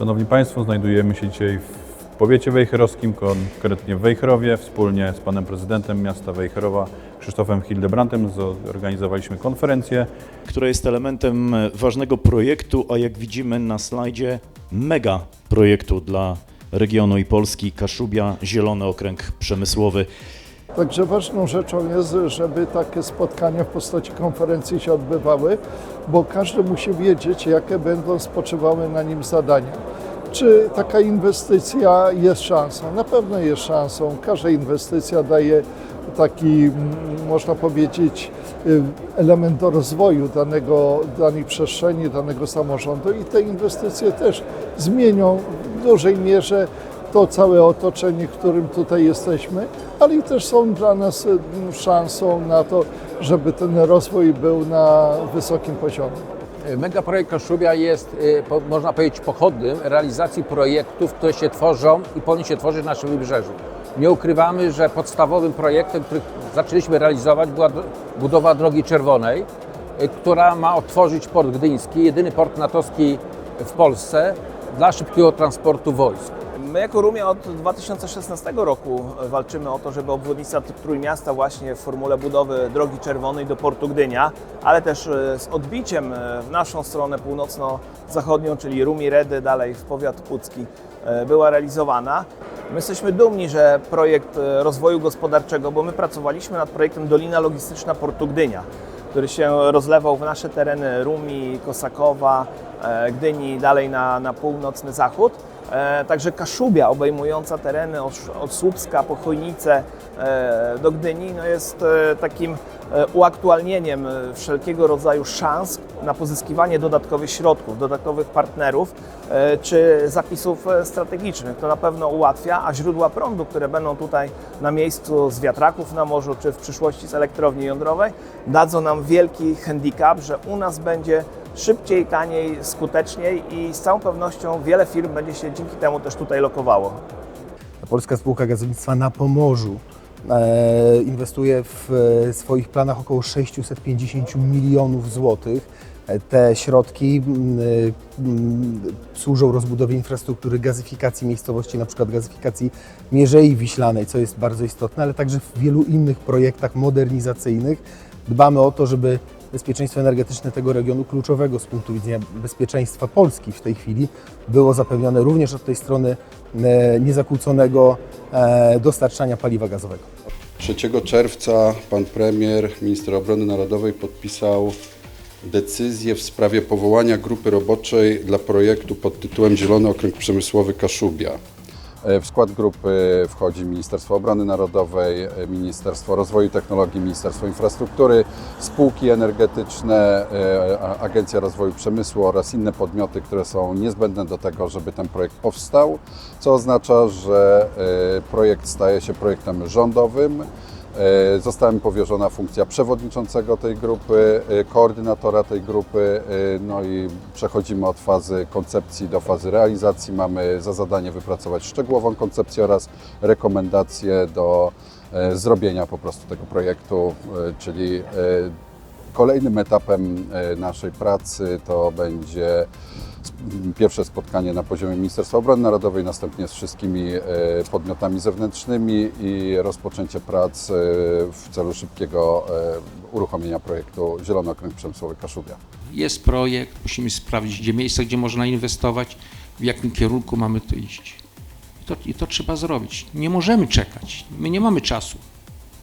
Szanowni Państwo, znajdujemy się dzisiaj w powiecie wejherowskim, konkretnie w Wejherowie. Wspólnie z panem prezydentem miasta Wejherowa, Krzysztofem Hildebrandt, zorganizowaliśmy konferencję. która jest elementem ważnego projektu, a jak widzimy na slajdzie, mega projektu dla regionu i Polski Kaszubia, Zielony Okręg Przemysłowy. Także ważną rzeczą jest, żeby takie spotkania w postaci konferencji się odbywały, bo każdy musi wiedzieć, jakie będą spoczywały na nim zadania. Czy taka inwestycja jest szansą? Na pewno jest szansą. Każda inwestycja daje taki, można powiedzieć, y, element do rozwoju danego, danej przestrzeni, danego samorządu i te inwestycje też zmienią w dużej mierze to całe otoczenie, którym tutaj jesteśmy, ale i też są dla nas y, szansą na to, żeby ten rozwój był na wysokim poziomie. Megaprojekt Kaszubia jest, y, można powiedzieć, pochodnym realizacji projektów, które się tworzą i powinny się tworzyć na naszym wybrzeżu. Nie ukrywamy, że podstawowym projektem, który zaczęliśmy realizować, była budowa Drogi Czerwonej, y, która ma otworzyć port gdyński, jedyny port natowski w Polsce dla szybkiego transportu wojsk. My jako Rumia od 2016 roku walczymy o to, żeby obwodnica Trójmiasta właśnie w formule budowy Drogi Czerwonej do portu Gdynia, ale też e, z odbiciem e, w naszą stronę północno-zachodnią, czyli Rumi Redy, dalej w powiat pucki, e, była realizowana. My jesteśmy dumni, że projekt rozwoju gospodarczego, bo my pracowaliśmy nad projektem Dolina Logistyczna Portu Gdynia, który się rozlewał w nasze tereny Rumi, Kosakowa, Gdyni, dalej na, na północny zachód. E, Także Kaszubia obejmująca tereny od, Słupska po Chojnice e, do Gdyni no jest e, takim uaktualnieniem wszelkiego rodzaju szans na pozyskiwanie dodatkowych środków, dodatkowych partnerów czy zapisów strategicznych. To na pewno ułatwia, a źródła prądu, które będą tutaj na miejscu z wiatraków na morzu czy w przyszłości z elektrowni jądrowej, dadzą nam wielki handicap, że u nas będzie szybciej, taniej, skuteczniej i z całą pewnością wiele firm będzie się dzięki temu też tutaj lokowało. Polska Spółka Gazownictwa na Pomorzu e, inwestuje w e, swoich planach około 650 milionów złotych. E, Te środki służą rozbudowie infrastruktury gazyfikacji miejscowości, na przykład gazyfikacji Mierzei Wiślanej, co jest bardzo istotne, ale także w wielu innych projektach modernizacyjnych dbamy o to, żeby bezpieczeństwo energetyczne tego regionu, kluczowego z punktu widzenia bezpieczeństwa Polski w tej chwili, było zapewnione również od tej strony e, niezakłóconego e, dostarczania paliwa gazowego. 3 czerwca pan premier, minister obrony narodowej podpisał decyzję w sprawie powołania grupy roboczej dla projektu pod tytułem Zielony Okręg Przemysłowy Kaszubia. E, W skład grupy wchodzi Ministerstwo Obrony Narodowej, e, Ministerstwo Rozwoju Technologii, Ministerstwo Infrastruktury, spółki energetyczne, e, Agencja Rozwoju Przemysłu oraz inne podmioty, które są niezbędne do tego, żeby ten projekt powstał, co oznacza, że projekt staje się projektem rządowym. E, Została mi powierzona funkcja przewodniczącego tej grupy, e, koordynatora tej grupy, e, no i przechodzimy od fazy koncepcji do fazy realizacji. Mamy za zadanie wypracować szczegółową koncepcję oraz rekomendacje do zrobienia po prostu tego projektu, czyli Kolejnym etapem e, naszej pracy to będzie pierwsze spotkanie na poziomie Ministerstwa Obrony Narodowej, następnie z wszystkimi e, podmiotami zewnętrznymi i rozpoczęcie prac e, w celu szybkiego uruchomienia projektu Zielony Okręg Przemysłowy Kaszubia. Jest projekt, musimy sprawdzić, gdzie miejsca, gdzie można inwestować, w jakim kierunku mamy to iść. I to, I to trzeba zrobić. Nie możemy czekać. My nie mamy czasu.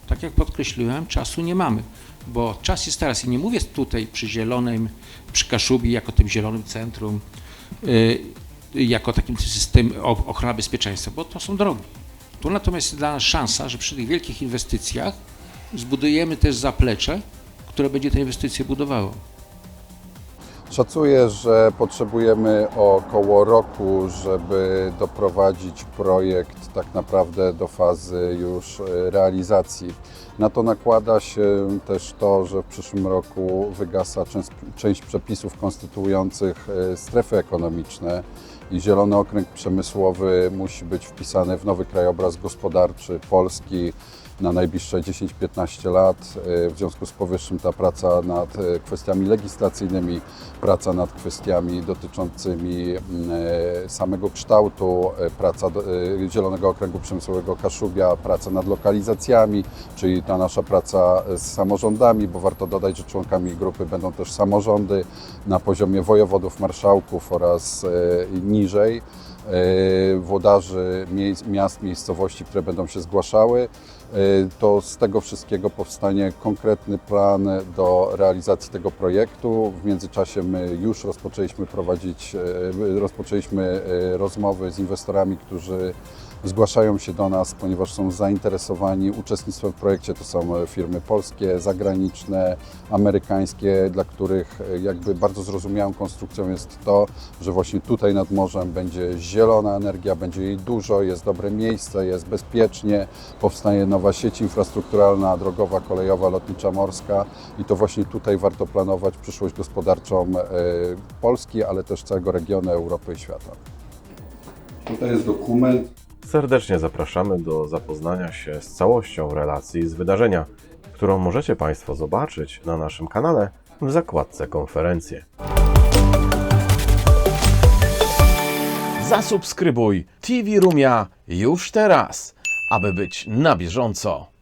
Tak jak podkreśliłem, czasu nie mamy, bo czas jest teraz. I nie mówię tutaj przy Zielonym, przy Kaszubi, jako tym zielonym centrum, y, jako takim system o- ochrona bezpieczeństwa, bo to są drogi. Tu natomiast jest dla nas szansa, że przy tych wielkich inwestycjach zbudujemy też zaplecze, które będzie te inwestycje budowało. Szacuję, że potrzebujemy około roku, żeby doprowadzić projekt tak naprawdę do fazy już e, realizacji. Na to nakłada się też to, że w przyszłym roku wygasa część, przepisów konstytuujących e, strefy ekonomiczne i Zielony Okręg Przemysłowy musi być wpisany w nowy krajobraz gospodarczy Polski na najbliższe 10-15 lat. E, W związku z powyższym ta praca nad e, kwestiami legislacyjnymi praca nad kwestiami dotyczącymi mm, e, samego kształtu, praca Zielonego Okręgu Przemysłowego Kaszubia, praca nad lokalizacjami, czyli ta nasza praca z samorządami, bo warto dodać, że członkami grupy będą też samorządy na poziomie wojewodów, marszałków oraz niżej włodarzy miast, miejscowości, które będą się zgłaszały, to z tego wszystkiego powstanie konkretny plan do realizacji tego projektu. W międzyczasie my już rozpoczęliśmy prowadzić, e, rozpoczęliśmy e, rozmowy z inwestorami, którzy zgłaszają się do nas, ponieważ są zainteresowani uczestnictwem w projekcie. To są e, firmy polskie, zagraniczne, amerykańskie, dla których e, jakby bardzo zrozumiałą konstrukcją jest to, że właśnie tutaj nad morzem będzie zielona energia, będzie jej dużo, jest dobre miejsce, jest bezpiecznie, powstaje nowa sieć infrastrukturalna, drogowa, kolejowa, lotnicza, morska i to właśnie tutaj warto planować przyszłość gospodarczą e, Polski, ale też całego regionu Europy i świata. Tutaj jest dokument Serdecznie zapraszamy do zapoznania się z całością relacji z wydarzenia, którą możecie Państwo zobaczyć na naszym kanale w zakładce konferencje. Zasubskrybuj TV Rumia już teraz, aby być na bieżąco.